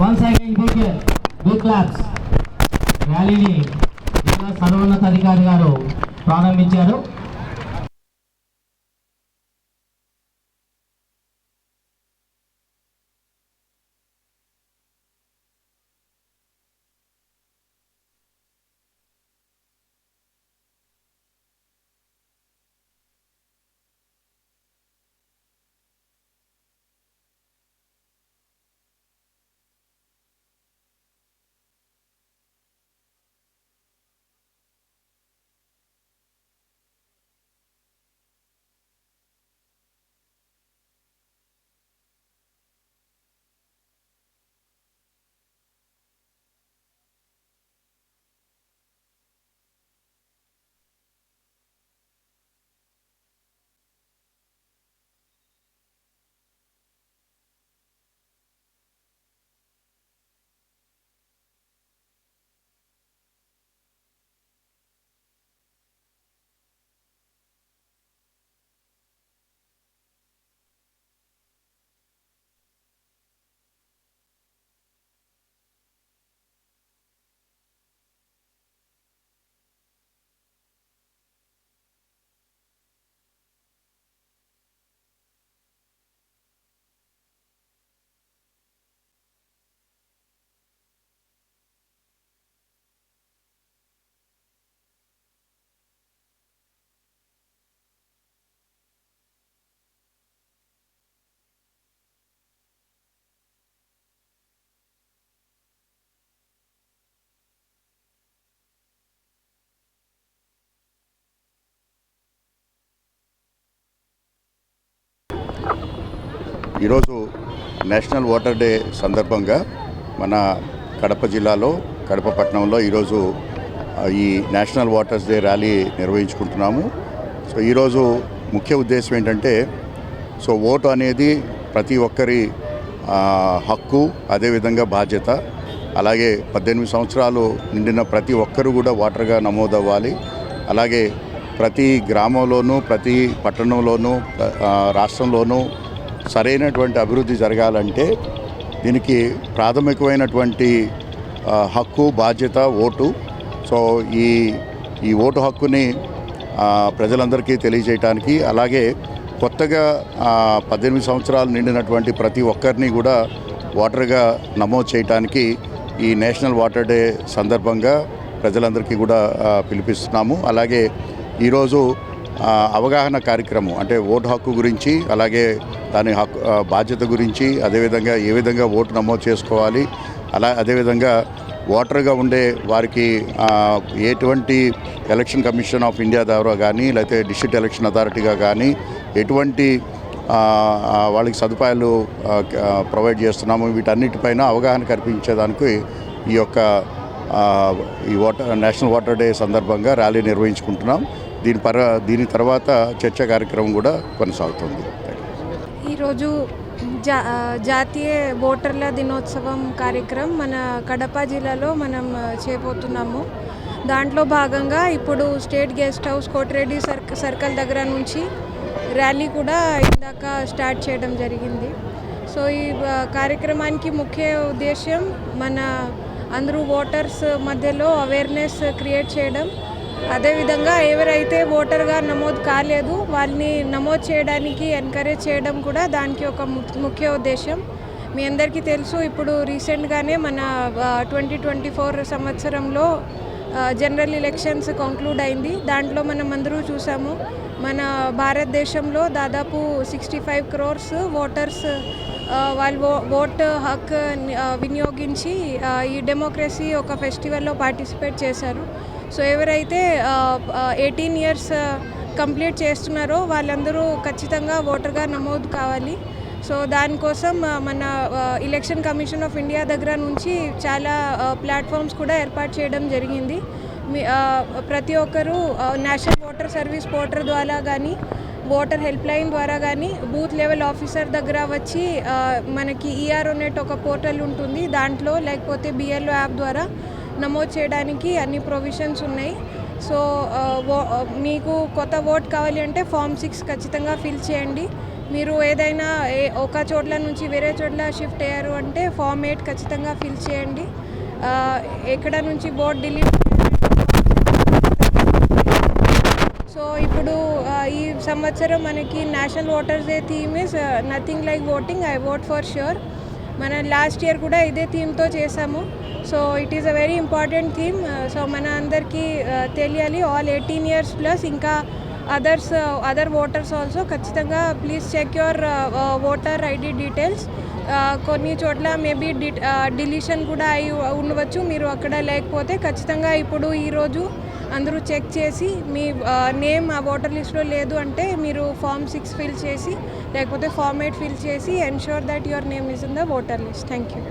Once again big big claps ర్యాలీని జిల్లా సర్వోన్నతాధికారి గారు ప్రారంభించారు. ఈరోజు నేషనల్ వాటర్ డే సందర్భంగా మన కడప జిల్లాలో కడప పట్టణంలో ఈరోజు ఈ నేషనల్ వాటర్స్ డే ర్యాలీ నిర్వహించుకుంటున్నాము. సో ఈరోజు ముఖ్య ఉద్దేశం ఏంటంటే సో ఓటు అనేది ప్రతి ఒక్కరి హక్కు అదేవిధంగా బాధ్యత. అలాగే పద్దెనిమిది సంవత్సరాలు నిండిన ప్రతి ఒక్కరు కూడా ఓటర్గా నమోదవ్వాలి. అలాగే ప్రతి గ్రామంలోనూ ప్రతి పట్టణంలోనూ రాష్ట్రంలోనూ సరైనటువంటి అభివృద్ధి జరగాలంటే దీనికి ప్రాథమికమైనటువంటి హక్కు బాధ్యత ఓటు. సో ఈ ఈ ఓటు హక్కుని ప్రజలందరికీ తెలియజేయటానికి అలాగే కొత్తగా పద్దెనిమిది సంవత్సరాలు నిండినటువంటి ప్రతి ఒక్కరిని కూడా ఓటర్గా నమోదు చేయటానికి ఈ నేషనల్ వాటర్ డే సందర్భంగా ప్రజలందరికీ కూడా పిలిపిస్తున్నాము. అలాగే ఈరోజు అవగాహన కార్యక్రమం అంటే ఓటు హక్కు గురించి అలాగే దాని హక్కు బాధ్యత గురించి అదేవిధంగా ఏ విధంగా ఓటు నమోదు చేసుకోవాలి అలా అదేవిధంగా ఓటర్గా ఉండే వారికి ఎటువంటి ఎలక్షన్ కమిషన్ ఆఫ్ ఇండియా ద్వారా కానీ లేకపోతే డిస్ట్రిక్ట్ ఎలక్షన్ అథారిటీగా కానీ ఎటువంటి వాళ్ళకి సదుపాయాలు ప్రొవైడ్ చేస్తున్నాము వీటన్నిటిపైన అవగాహన కల్పించేదానికి ఈ యొక్క ఈ వాటర్ నేషనల్ వాటర్ డే సందర్భంగా ర్యాలీ నిర్వహించుకుంటున్నాం. దీని పర దీని తర్వాత చర్చ కార్యక్రమం కూడా కొనసాగుతుంది. ఈరోజు జా జాతీయ ఓటర్ల దినోత్సవం కార్యక్రమం మన కడప జిల్లాలో మనం చేయబోతున్నాము. దాంట్లో భాగంగా ఇప్పుడు state guest house Kotireddy సర్క్ circle దగ్గర నుంచి ర్యాలీ కూడా ఇందాక స్టార్ట్ చేయడం జరిగింది. సో ఈ కార్యక్రమానికి ముఖ్య ఉద్దేశం మన అందరూ ఓటర్స్ మధ్యలో అవేర్నెస్ క్రియేట్ చేయడం. అదేవిధంగా ఎవరైతే ఓటర్గా నమోదు కాలేదు వాళ్ళని నమోదు చేయడానికి ఎంకరేజ్ చేయడం కూడా దానికి ఒక ము- ముఖ్య ఉద్దేశం. మీ అందరికీ తెలుసు ఇప్పుడు రీసెంట్గానే మన ట్వంటీ ట్వంటీ ఫోర్ సంవత్సరంలో జనరల్ ఎలక్షన్స్ కంక్లూడ్ అయింది. దాంట్లో మనం అందరూ చూసాము మన భారతదేశంలో దాదాపు సిక్స్టీ ఫైవ్ క్రోర్స్ ఓటర్స్ వాళ్ళు ఓట్ హక్ వినియోగించి ఈ డెమోక్రసీ ఒక ఫెస్టివల్లో పార్టిసిపేట్ చేశారు. సో ఎవరైతే ఎయిటీన్ ఇయర్స్ కంప్లీట్ చేస్తున్నారో వాళ్ళందరూ ఖచ్చితంగా ఓటర్గా నమోదు కావాలి. సో దానికోసం మన ఎలక్షన్ కమిషన్ ఆఫ్ ఇండియా దగ్గర నుంచి చాలా ప్లాట్ఫామ్స్ కూడా ఏర్పాటు చేయడం జరిగింది. మీ ప్రతి ఒక్కరూ నేషనల్ ఓటర్ సర్వీస్ పోర్టర్ ద్వారా కానీ ఓటర్ హెల్ప్ లైన్ ద్వారా కానీ బూత్ లెవెల్ ఆఫీసర్ దగ్గర వచ్చి మనకి ఈఆర్ఓ నెట్ ఒక పోర్టల్ ఉంటుంది. దాంట్లో లేకపోతే బిఎల్ఓ యాప్ ద్వారా నమోదు చేయడానికి అన్ని ప్రొవిజన్స్ ఉన్నాయి. సో మీకు కొత్త ఓట్ కావాలి అంటే ఫామ్ సిక్స్ ఖచ్చితంగా ఫిల్ చేయండి. మీరు ఏదైనా ఏ- ఒక చోట్ల నుంచి వేరే చోట్ల షిఫ్ట్ అయ్యారు అంటే ఫామ్ ఎయిట్ ఖచ్చితంగా ఫిల్ చేయండి. ఎక్కడ నుంచి బోర్డు డిలీట్ సో ఇప్పుడు ఈ సంవత్సరం మనకి national voters day theme is nothing like voting I vote for sure. మన లాస్ట్ ఇయర్ కూడా ఇదే థీమ్తో చేసాము so it is a very important theme so మన అందరికీ uh, తెలియాలి ఆల్ ఎయిటీన్ ఇయర్స్ ప్లస్ ఇంకా అదర్స్ అదర్ ఓటర్స్ ఆల్సో ఖచ్చితంగా please check your voter ID details కొన్ని చోట్ల మేబీ డి డిలీషన్ కూడా అయి ఉండవచ్చు. మీరు అక్కడ లేకపోతే ఖచ్చితంగా ఇప్పుడు ఈరోజు అందరూ చెక్ చేసి మీ నేమ్ ఆ ఓటర్ లిస్ట్లో లేదు అంటే మీరు ఫామ్ సిక్స్ ఫిల్ చేసి లేకపోతే ఫామ్ ఎయిట్ ఫిల్ చేసి ensure that your name is in the voter list thank you